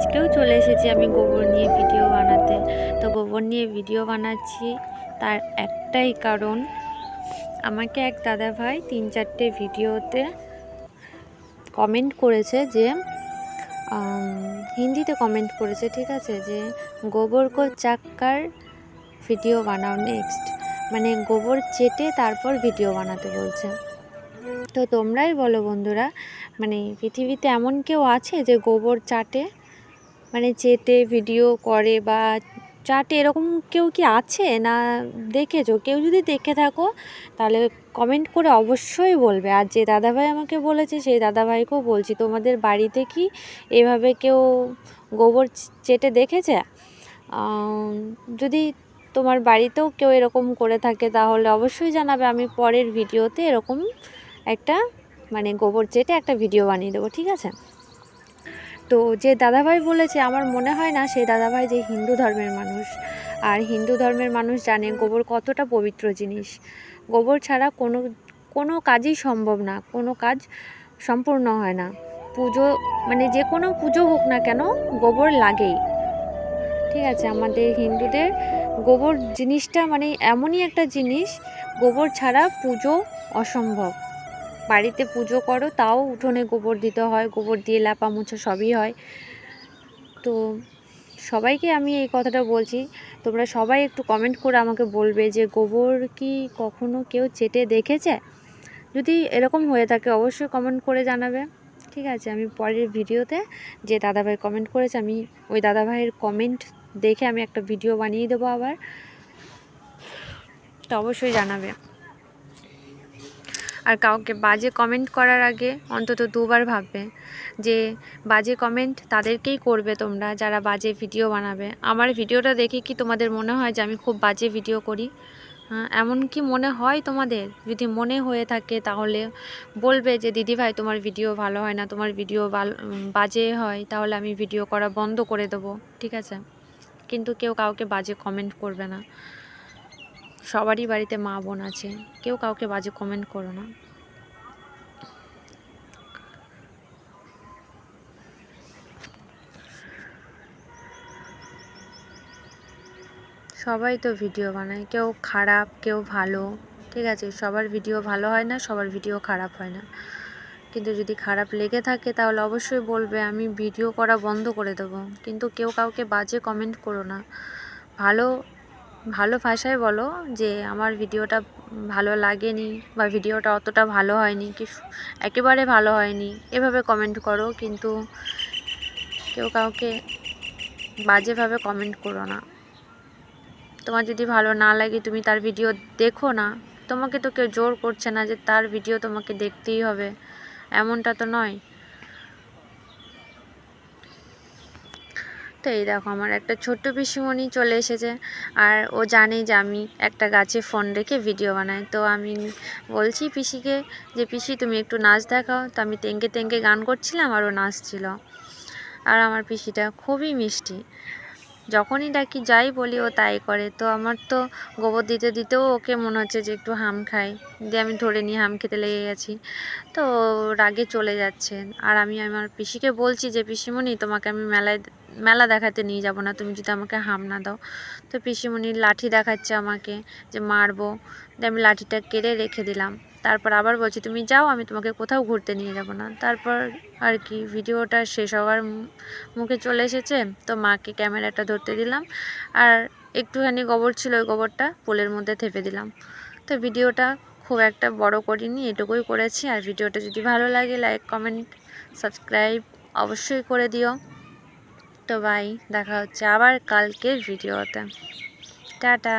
আজকেও চলে এসেছি আমি গোবর নিয়ে ভিডিও বানাতে। তো গোবর নিয়ে ভিডিও বানাচ্ছি, তার একটাই কারণ, আমাকে এক দাদা ভাই তিন চারটে ভিডিওতে কমেন্ট করেছে যে হিন্দিতে কমেন্ট করেছে, ঠিক আছে? যে, গোবর কো চাক্কার ভিডিও বানাও নেক্সট মানে গোবর চেটে তারপর ভিডিও বানাতে বলছে। তো তোমরাই বলো বন্ধুরা মানে পৃথিবীতে এমন কেউ আছে যে গোবর চাটে? মানে চেটে ভিডিও করে বা চাটে এরকম কেউ কি আছে? না দেখেছ? কেউ যদি দেখে থাকো, তাহলে কমেন্ট করে অবশ্যই বলবে। আর যে দাদাভাই আমাকে বলেছে, সেই দাদাভাইকেও বলছি। তোমাদের বাড়িতে কি এভাবে কেউ গোবর চেটে দেখেছে? যদি তোমার বাড়িতেও কেউ এরকম করে থাকে, তাহলে অবশ্যই জানাবে। আমি পরের ভিডিওতে এরকম একটা মানে গোবর চেটে একটা ভিডিও বানিয়ে দেবো, ঠিক আছে? তো যে দাদাভাই বলেছে, আমার মনে হয় না সেই দাদাভাই যে হিন্দু ধর্মের মানুষ। আর হিন্দু ধর্মের মানুষ জানে গোবর কতটা পবিত্র জিনিস। গোবর ছাড়া কোনো কোনো কাজই সম্ভব না, কোনো কাজ সম্পূর্ণ হয় না। পুজো মানে যে কোনো পুজো হোক না কেন, গোবর লাগেই। ঠিক আছে, আমাদের হিন্দুদের গোবর জিনিসটা মানে এমনই একটা জিনিস, গোবর ছাড়া পুজো অসম্ভব। বাড়িতে পুজো করো, তাও উঠোনে গোবর দিতে হয়, গোবর দিয়ে লাপা মোছা সবই হয়। তো সবাইকে আমি এই কথাটা বলছি, তোমরা সবাই একটু কমেন্ট করে আমাকে বলবে যে গোবর কি কখনো কেউ চেটে দেখেছে? যদি এরকম হয়ে থাকে অবশ্যই কমেন্ট করে জানাবে। ঠিক আছে, আমি পরের ভিডিওতে যে দাদাভাই কমেন্ট করেছে, আমি ওই দাদাভাইয়ের কমেন্ট দেখে আমি একটা ভিডিও বানিয়ে দেবো আবার। তো অবশ্যই জানাবে। আর কাউকে বাজে কমেন্ট করার আগে অন্তত দুবার ভাববে যে বাজে কমেন্ট তাদেরকেই করবে তোমরা যারা বাজে ভিডিও বানাবে। আমার ভিডিওটা দেখে কি তোমাদের মনে হয় যে আমি খুব বাজে ভিডিও করি? হ্যাঁ এমন কি মনে হয় তোমাদের? যদি মনে হয়ে থাকে তাহলে বলবে যে, দিদি ভাই, তোমার ভিডিও ভালো হয় না, তোমার ভিডিও বাজে হয়, তাহলে আমি ভিডিও করা বন্ধ করে দেবো। ঠিক আছে? কিন্তু কেউ কাউকে বাজে কমেন্ট করবে না। সবারই বাড়িতে মা বোন আছে। কেউ কাউকে বাজে কমেন্ট করো না। সবাই তো ভিডিও বানায়। কেউ খারাপ, কেউ ভালো, ঠিক আছে? সবার ভিডিও ভালো হয় না, সবার ভিডিও খারাপ হয় না। কিন্তু যদি খারাপ লেগে থাকে, তাহলে অবশ্যই বলবে, আমি ভিডিও করা বন্ধ করে দেবো। কিন্তু কেউ কাউকে বাজে কমেন্ট করো না। ভালো ভালো ভাষায় বলো যে আমার ভিডিওটা ভালো লাগেনি বা ভিডিওটা অতটা ভালো হয়নি, কি একেবারে ভালো হয়নি, এভাবে কমেন্ট করো। কিন্তু কেউ কাউকে বাজেভাবে কমেন্ট করো না। তোমার যদি ভালো না লাগে, তুমি তার ভিডিও দেখো না, তোমাকে তো কেউ জোর করছে না যে তার ভিডিও তোমাকে দেখতেই হবে। এমনটা তো নয়। তো এই দেখো আমার একটা ছোট্ট পিসিমণি চলে এসেছে। আর ও জানে যে আমি একটা গাছে ফোন রেখে ভিডিও বানাই। তো আমি বলছি পিসিকে যে, পিসি, তুমি একটু নাচ দেখাও। তো আমি তেঙ্গে তেঙ্গে গান করছিলাম আর ও নাচছিল। আর আমার পিসিটা খুবই মিষ্টি। যখনই ডাকি, যাই বলি ও তাই করে। তো আমার তো গোবর দিতে দিতেও ওকে মনে হচ্ছে যে, একটু হাম খাই দিয়ে আমি ধরে নিয়ে হাম খেতে লেগে গেছি। তো রাগে চলে যাচ্ছে। আর আমি আমার পিসিকে বলছি যে, পিসিমণি, তোমাকে আমি মেলায় মেলা দেখাতে নিয়ে যাব না, তুমি যদি আমাকে হাম না দাও। তো পিসিমণির লাঠি দেখাচ্ছে আমাকে যে মারবো। দিয়ে আমি লাঠিটা কেড়ে রেখে দিলাম। তারপর আবার বলছি, তুমি যাও, আমি তোমাকে কোথাও ঘুরতে নিয়ে যাব না। তারপর আর কি, ভিডিওটা শেষ হওয়ার মুখে চলে এসেছে। তো মাকে ক্যামেরাটা ধরতে দিলাম। আর একটুখানি গোবর ছিল, ওই গোবরটা পোলের মধ্যে থেপে দিলাম। তো ভিডিওটা খুব একটা বড় করিনি, এটুকুই করেছি। আর ভিডিওটা যদি ভালো লাগে, লাইক, কমেন্ট, সাবস্ক্রাইব অবশ্যই করে দিও। তো বাই দেখা হচ্ছে আবার কালকের ভিডিওতে। টাটা।